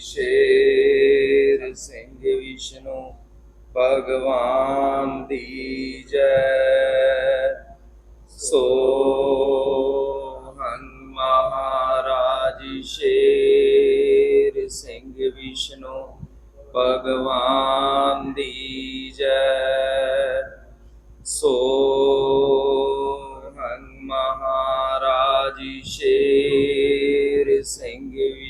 ਸ਼ੇਰ ਸਿੰਘ ਵਿਸ਼ਨੂੰ, ਭਗਵਾਨ ਦੀ ਜੈ। ਸੋ ਮਹਾਰਾਜ ਸ਼ੇਰ ਸਿੰਘ ਵਿਸ਼ਨੂੰ, ਭਗਵਾਨ ਦੀ ਜੈ। ਸੋ ਮਹਾਰਾਜ ਸ਼ੇਰ ਸਿੰਘ ਵਿਸ਼ਨੂੰ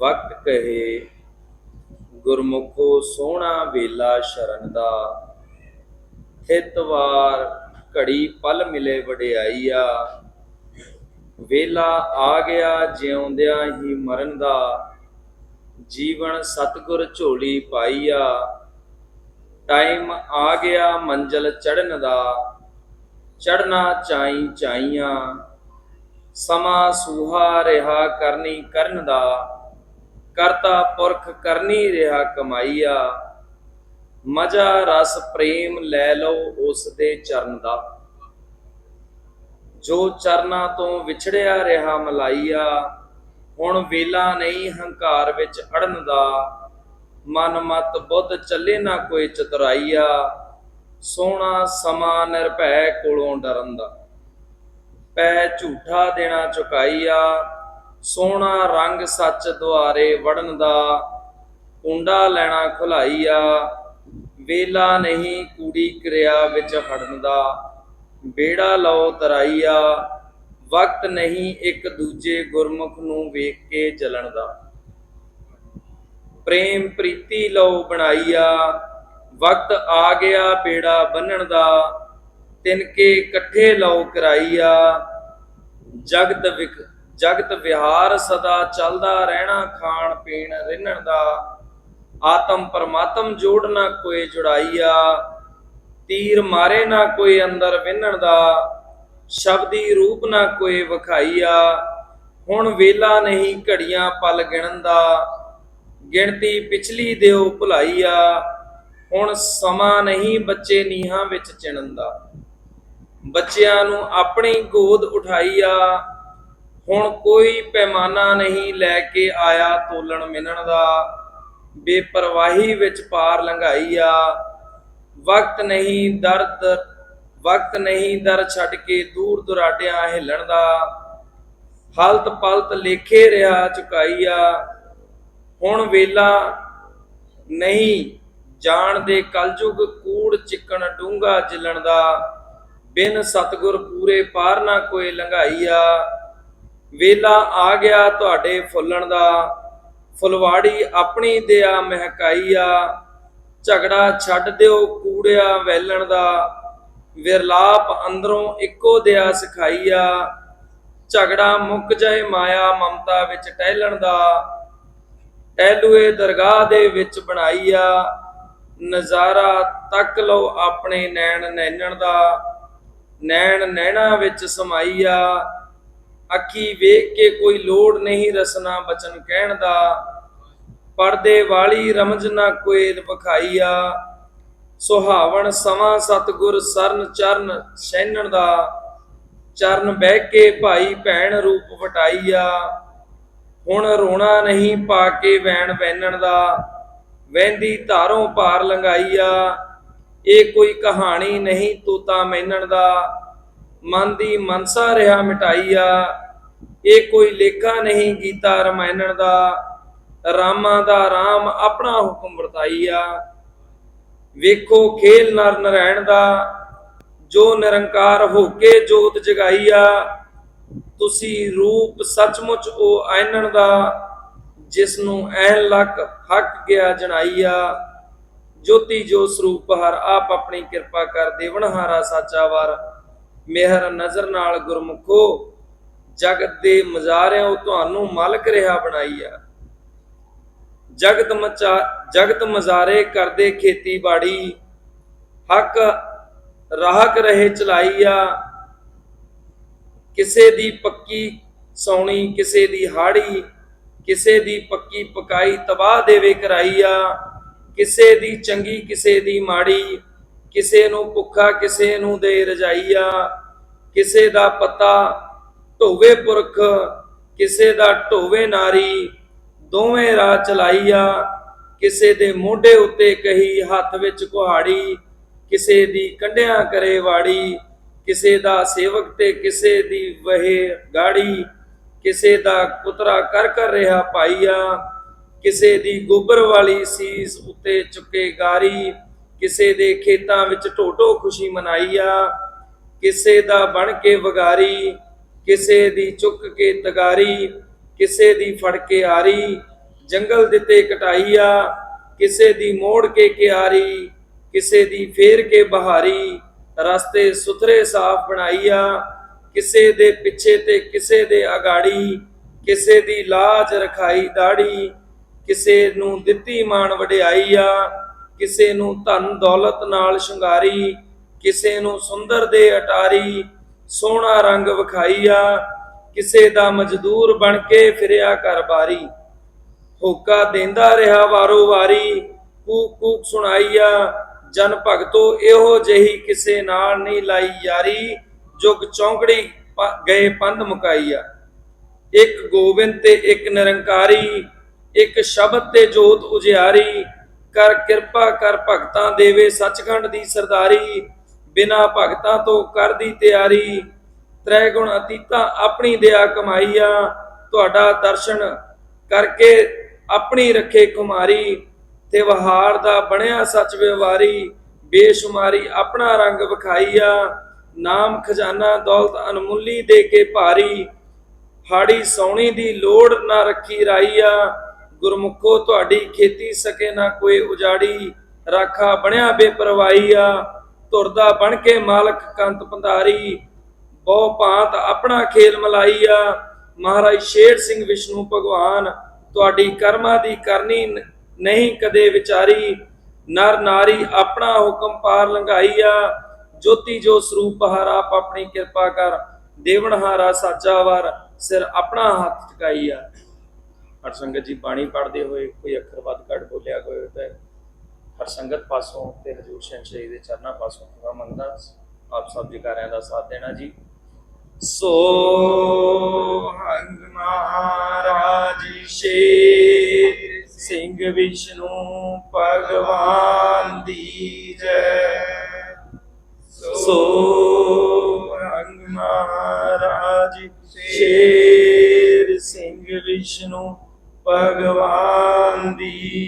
ਵਕਤ ਕਹੇ, ਗੁਰਮੁਖੋ ਸੋਹਣਾ ਵੇਲਾ ਸ਼ਰਨ ਦਾ। ਹਿਤਵਾਰ ਘੜੀ ਪਲ ਮਿਲੇ ਵਡਿਆਈਆ। ਵੇਲਾ ਆ ਗਿਆ ਜਿਉਂਦਿਆਂ ਹੀ ਮਰਨ ਦਾ। ਜੀਵਨ ਸਤਗੁਰ ਝੋਲੀ ਪਾਈਆ। ਟਾਈਮ ਆ ਗਿਆ ਮੰਜ਼ਲ ਚੜਨ ਦਾ। ਚੜਨਾ ਚਾਈ ਚਾਈਆਂ। ਸਮਾਂ ਸੂਹਾ ਰਿਹਾ ਕਰਨੀ ਕਰਨ ਦਾ। ਕਰਤਾ ਪੁਰਖ ਕਰਨੀ ਰਿਹਾ ਕਮਾਈਆ। ਮਜਾ ਰਸ ਪ੍ਰੇਮ ਲੈ ਲਓ ਉਸ ਦੇ ਚਰਨ ਦਾ। ਜੋ ਚਰਨਾਂ ਤੋਂ ਵਿਛੜਿਆ ਰਿਹਾ ਮਲਾਈਆ, ਹੁਣ ਵੇਲਾ ਨਹੀਂ ਹੰਕਾਰ ਵਿੱਚ ਅੜਨ ਦਾ। ਮਨ ਮਤ ਬੁੱਧ ਚੱਲੇ ਨਾ ਕੋਈ ਚਤੁਰਾਈਆ, ਸੋਹਣਾ ਸਮਾਂ ਨਿਰਭੈ ਕੋਲੋਂ ਡਰਨ ਦਾ। ਪੈ ਝੂਠਾ ਦੇਣਾ ਚੁਕਾਈਆ ਸੋਹਣਾ ਰੰਗ ਸੱਚ ਦੁਆਰੇ ਵੜਨ ਦਾ, ਕੁੰਡਾ ਲੈਣਾ ਖੁਲਾਈਆ, ਵੇਲਾ ਨਹੀਂ ਕੂੜੀ ਕਿਰਿਆ ਵਿੱਚ ਹੜਨ ਦਾ, ਬੇੜਾ ਲਓ ਤਰਾਈਆ, ਵਕਤ ਨਹੀਂ ਇੱਕ ਦੂਜੇ ਗੁਰਮੁਖ ਨੂੰ ਵੇਖ ਕੇ ਜਲਣ ਦਾ। ਪ੍ਰੇਮ ਪ੍ਰੀਤੀ ਲਓ ਬਣਾਈਆ, ਵਕਤ ਆ ਗਿਆ ਬੇੜਾ ਬੰਨਣ ਦਾ ਤਿਨਕੇ ਇਕੱਠੇ ਲਓ ਕਰਾਈਆ, ਜਗਤ ਵਿਖ ਜਗਤ ਵਿਹਾਰ ਸਦਾ ਚੱਲਦਾ ਰਹਿਣਾ, ਖਾਣ ਪੀਣ ਰਹਿਣ ਦਾ। ਆਤਮ ਪਰਮਾਤਮ ਜੋੜਨਾ ਕੋਈ ਜੁੜਾਈਆ, ਤੀਰ ਮਾਰੇ ਨਾ ਕੋਈ ਅੰਦਰ ਵਿੰਨਣ ਦਾ, ਸ਼ਬਦੀ ਰੂਪ ਨਾ ਕੋਈ ਵਿਖਾਈਆ। ਹੁਣ ਵੇਲਾ ਨਹੀਂ ਘੜੀਆਂ ਪਲ ਗਿਣਨ ਦਾ, ਗਿਣਤੀ ਪਿਛਲੀ ਦਿਓ ਭੁਲਾਈਆ। ਹੁਣ ਸਮਾਂ ਨਹੀਂ ਬੱਚੇ ਨੀਹਾਂ ਵਿੱਚ ਚਿਣਨ ਦਾ। ਬੱਚਿਆਂ ਨੂੰ ਆਪਣੀ ਗੋਦ ਉਠਾਈਆ ਹੁਣ ਕੋਈ ਪੈਮਾਨਾ ਨਹੀਂ ਲੈ ਕੇ ਆਇਆ ਤੋਲਣ ਮਿਲਣ ਦਾ। ਬੇਪਰਵਾਹੀ ਵਿੱਚ ਪਾਰ ਲੰਘਾਈ ਆ। ਵਕਤ ਨਹੀਂ ਦਰਦ, ਵਕਤ ਨਹੀਂ ਦਰ ਛੱਡ ਕੇ ਦੂਰ ਦੁਰਾਡਿਆਂ ਹਿੱਲਣ ਦਾ। ਹਲਤ ਪਲਤ ਲੇਖੇ ਰਿਹਾ ਚੁਕਾਈ ਆ। ਹੁਣ ਵੇਲਾ ਨਹੀਂ ਜਾਣ ਦੇ ਕਲਯੁਗ ਕੂੜ ਚਿਕਣ ਡੂੰਗਾ ਜਿਲਣ ਦਾ। ਬਿਨ ਸਤਗੁਰ ਪੂਰੇ ਪਾਰ ਨਾ ਕੋਈ ਆ। ਵੇਲਾ ਆ ਗਿਆ ਤੁਹਾਡੇ ਫੁੱਲਣ ਦਾ। ਫੁਲਵਾੜੀ ਆਪਣੀ ਦਿਆ ਮਹਿਕਾਈਆ। ਝਗੜਾ ਛੱਡ ਦਿਓ ਕੂੜਿਆ ਵੈਲਣ ਦਾ। ਵਿਰਲਾਪ ਅੰਦਰੋਂ ਇੱਕੋ ਦਿਆ ਸਿਖਾਈਆ। ਝਗੜਾ ਮੁੱਕ ਜਾਏ ਮਾਇਆ ਮਮਤਾ ਵਿੱਚ ਟਹਿਲਣ ਦਾ। ਟਹਿਲੂਏ ਦਰਗਾਹ ਦੇ ਵਿੱਚ ਬਣਾਈਆ। ਨਜ਼ਾਰਾ ਤੱਕ ਲਓ ਆਪਣੇ ਨੈਣ ਨੈਣਨ ਦਾ। ਨੈਣ ਨੈਣਾ ਵਿੱਚ ਸਮਾਈਆ। ਅੱਖੀ ਵੇਖ ਕੇ ਕੋਈ ਲੋੜ ਨਹੀਂ ਰਸਨਾ ਬਚਨ ਕਹਿਣ ਦਾ। ਪਰਦੇ ਵਾਲੀ ਰਮਜ ਨਾ ਕੋਈ ਵਿਖਾਈਆ ਸੁਹਾਵਣ ਸਮਾਂ ਸਤਗੁਰ ਸਰਨ ਚਰਨ ਸੈਨਣ ਦਾ। ਚਰਨ ਬਹਿ ਕੇ ਭਾਈ ਭੈਣ ਰੂਪ ਵਟਾਈਆ। ਹੁਣ ਰੋਣਾ ਨਹੀਂ ਪਾ ਕੇ ਵੈਣ ਵੈਨਣ ਦਾ। ਵਹਿੰਦੀ ਧਾਰੋਂ ਪਾਰ ਲੰਗਾਈਆ ਇਹ ਕੋਈ ਕਹਾਣੀ ਨਹੀਂ ਤੋਤਾ ਮੈਨਣ ਦਾ। ਮਨ ਦੀ ਮਨਸਾ ਰਿਹਾ ਮਿਟਾਈਆ। ਇਹ ਕੋਈ ਲੇਖਾ ਨਹੀਂ ਗੀਤਾ ਰਮਾਇਣਨ ਦਾ, ਰਾਮਾ ਦਾ ਰਾਮ ਆਪਣਾ ਹੁਕਮ ਵਰਤਾਈਆ ਵੇਖੋ ਖੇਲ ਨਰ ਨਰੈਣ ਦਾ, ਜੋ ਨਿਰੰਕਾਰ ਹੋ ਕੇ ਜੋਤ ਜਗਾਈਆ ਤੁਸੀਂ ਰੂਪ ਸੱਚਮੁੱਚ ਉਹ ਐਨਣ ਦਾ ਜਿਸ ਨੂੰ ਐਨ ਲੱਕ ਹੱਕ ਗਿਆ ਜਣਾਈਆ ਜੋਤੀ ਜੋ ਸਰੂਪ ਹਰ ਆਪ ਆਪਣੀ ਕਿਰਪਾ ਕਰ ਦੇਵਨ ਹਾਰਾ ਸਾਚਾ ਵਾਰ। ਮਿਹਰ ਨਜ਼ਰ ਨਾਲ ਗੁਰਮੁਖੋ ਜਗਤ ਦੇ ਮਜ਼ਾਰਿਆਂ ਤੁਹਾਨੂੰ ਮਾਲਕ ਰਿਹਾ ਬਣਾਈਆ। ਜਗਤ ਮਚਾ, ਜਗਤ ਮਜ਼ਾਰੇ ਕਰਦੇ ਖੇਤੀਬਾੜੀ, ਹੱਕ ਰਾਹਕ ਰਹੇ ਚਲਾਈਆ। ਕਿਸੇ ਦੀ ਪੱਕੀ ਸੌਣੀ, ਕਿਸੇ ਦੀ ਹਾੜੀ, ਕਿਸੇ ਦੀ ਪੱਕੀ ਪਕਾਈ ਤਬਾਹ ਦੇਵੇ ਕਰਾਈਆ। ਕਿਸੇ ਦੀ ਚੰਗੀ, ਕਿਸੇ ਦੀ ਮਾੜੀ, ਕਿਸੇ ਨੂੰ ਭੁੱਖਾ, ਕਿਸੇ ਨੂੰ ਦੇ ਰਜਾਈਆ। ਕਿਸੇ ਦਾ ਪਤਾ ਢੋਵੇ ਪੁਰਖ, ਕਿਸੇ ਦਾ ਢੋਵੇ ਨਾਰੀ, ਦੋਵੇਂ ਰਾਹ ਚਲਾਈਆ। ਕਿਸੇ ਦੇ ਮੋਢੇ ਉੱਤੇ ਕਹੀ, ਹੱਥ ਵਿੱਚ ਕੁਹਾੜੀ, ਕਿਸੇ ਦੀ ਕੰਡਿਆਂ ਕਰੇ ਵਾੜੀ। ਕਿਸੇ ਦਾ ਸੇਵਕ ਤੇ ਕਿਸੇ ਦੀ ਵਹੇ ਗਾੜੀ। ਕਿਸੇ ਦਾ ਕੁਤਰਾ ਕਰ ਕਰ ਰਿਹਾ ਪਾਈਆ ਕਿਸੇ ਦੀ ਗੋਬਰ ਵਾਲੀ ਸੀਸ ਉੱਤੇ ਚੁੱਕੇ ਗਾਰੀ। ਕਿਸੇ ਦੇ ਖੇਤਾਂ ਵਿੱਚ ਢੋਟੋ ਖੁਸ਼ੀ ਮਨਾਈਆ। ਕਿਸੇ ਦਾ ਬਣ ਕੇ ਵਗਾਰੀ। ਕਿਸੇ ਦੀ ਚੁੱਕ ਕੇ ਤਗਾਰੀ, ਕਿਸੇ ਦੀ ਫੜ ਕੇ ਆਰੀ, ਜੰਗਲ ਦਿੱਤੇ ਕਟਾਈਆ, ਕਿਸੇ ਦੀ ਮੋੜ ਕੇ ਕਿਆਰੀ, ਕਿਸੇ ਦੀ ਫੇਰ ਕੇ ਬਹਾਰੀ, ਰਸਤੇ ਸੁਥਰੇ ਸਾਫ਼ ਬਣਾਈਆ, ਕਿਸੇ ਦੇ ਪਿੱਛੇ ਤੇ ਕਿਸੇ ਦੇ ਅਗਾੜੀ, ਕਿਸੇ ਦੀ ਲਾਜ ਰਖਾਈ ਦਾੜੀ, ਕਿਸੇ ਨੂੰ ਦਿੱਤੀ ਮਾਣ ਵਡਿਆਈ ਆ ਕਿਸੇ ਨੂੰ ਧਨ ਦੌਲਤ ਨਾਲ ਸ਼ਿੰਗਾਰੀ, ਕਿਸੇ ਨੂੰ ਸੁੰਦਰ ਦੇ ਅਟਾਰੀ ਸੋਹਣਾ ਰੰਗ ਵਿਖਾਈ ਕਿਸੇ ਦਾ ਮਜ਼ਦੂਰ ਬਣ ਕੇ ਫਿਰਿਆ ਘਰ ਬਾਰੀ। ਹੋਕਾ ਦੇਂਦਾ ਰਿਹਾ ਵਾਰੋ ਵਾਰੀ, ਕੂਕ ਕੂਕ ਸੁਣਾਈਆ, ਜਨ ਭਗਤੋ ਇਹੋ ਜਹੀ ਕਿਸੇ ਨਾਲ ਨਹੀਂ ਲਾਈ ਯਾਰੀ, ਜੁਗ ਚੌਂਕੜੀ ਗਏ ਪੰਧ ਮੁਕਾਈਆ। ਇੱਕ ਗੋਬਿੰਦ ਤੇ ਇੱਕ ਨਿਰੰਕਾਰੀ, ਇੱਕ ਸ਼ਬਦ ਤੇ ਜੋਤ ਉਜਿਆਰੀ, ਕਰ ਕਿਰਪਾ ਕਰ ਭਗਤਾਂ ਦੇਵੇ ਸੱਚਖੰਡ ਦੀ ਸਰਦਾਰੀ ਬਿਨਾ ਭਗਤਾਂ ਤੋਂ ਕਰਦੀ ਤਿਆਰੀ। ਤ੍ਰੈ ਗੁਣ ਅਤੀਤਾ ਆਪਣੀ ਦਇਆ ਕਮਾਈਆ। ਤੁਹਾਡਾ ਦਰਸ਼ਨ ਕਰਕੇ ਆਪਣੀ ਰੱਖੇ ਕੁਮਾਰੀ। ਤੇ ਵਹਾਰ ਦਾ ਬਣਿਆ ਸੱਚ ਵਿਵਹਾਰੀ। ਬੇਸ਼ੁਮਾਰੀ ਆਪਣਾ ਰੰਗ ਵਿਖਾਈਆ। ਨਾਮ ਖਜ਼ਾਨਾ ਦੌਲਤ ਅਨਮੁੱਲੀ ਦੇ ਕੇ ਭਾਰੀ। ਹਾੜੀ ਸੌਣੀ ਦੀ ਲੋੜ ਨਾ ਰੱਖੀ ਰਾਈਆ। ਗੁਰਮੁਖੋ ਤੁਹਾਡੀ ਖੇਤੀ ਸਕੇ ਨਾ ਕੋਈ ਉਜਾੜੀ। ਰਾਖਾ ਬਣਿਆ ਬੇਪਰਵਾਹੀਆ। ਤੁਰਦਾ ਬਣ ਕੇ ਮਾਲਕ ਕੰਤ ਪੰਧਾਰੀ ਬਹੁ ਭਾਂਤ ਆਪਣਾ ਖੇਲ ਮਲਾਈਆ। ਮਹਾਰਾਜ ਸ਼ੇਰ ਸਿੰਘ ਵਿਸ਼ਨੂੰ ਭਗਵਾਨ, ਤੁਹਾਡੀ ਕਰਮਾਂ ਦੀ ਕਰਨੀ ਨਹੀਂ ਕਦੇ ਵਿਚਾਰੀ। ਨਰ ਨਾਰੀ ਆਪਣਾ ਹੁਕਮ ਪਾਰ ਲੰਘਾਈਆ। ਜੋਤੀ ਜੋ ਸਰੂਪ ਹਰ ਆਪ ਆਪਣੀ ਕਿਰਪਾ ਕਰ ਦੇਵਨਹਾਰਾ ਸਾਚਾ ਵਰ ਸਿਰ ਆਪਣਾ ਹੱਥ ਟਿਕਾਈਆ ਹਰ ਜੀ, ਬਾਣੀ ਪੜਦੇ ਹੋਏ ਕੋਈ ਅੱਖਰ ਵੱਧ ਘੱਟ ਬੋਲਿਆ ਕੋਈ ਤਾਂ ਪਰ ਸੰਗਤ ਪਾਸੋਂ ਤੇ ਹਜੂਰ ਸ਼ਹਿਨशाही ਦੇ ਚਰਨਾਂ ਪਾਸੋਂ ਖੁਦਾ ਮੰਗਦਾ, ਆਪ ਸਭ ਜੀਕਾਰਿਆਂ ਦਾ ਸਾਥ ਦੇਣਾ ਜੀ। ਸੋ ਹੰਗ ਮਹਾਰਾਜ ਸ਼ੇਰ ਸਿੰਘ ਵਿਸ਼ਨੂੰ ਭਗਵਾਨ ਦੀ ਜੈ। ਸੋ ਹੰਗ ਮਹਾਰਾਜ ਸ਼ੇਰ ਸਿੰਘ ਵਿਸ਼ਨੂੰ ਭਗਵਾਨ ਦੀ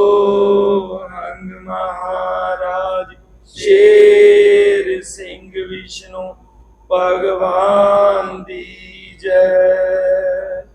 ਵਿਸ਼ਨੂੰ ਭਗਵਾਨ ਦੀ ਜੈ।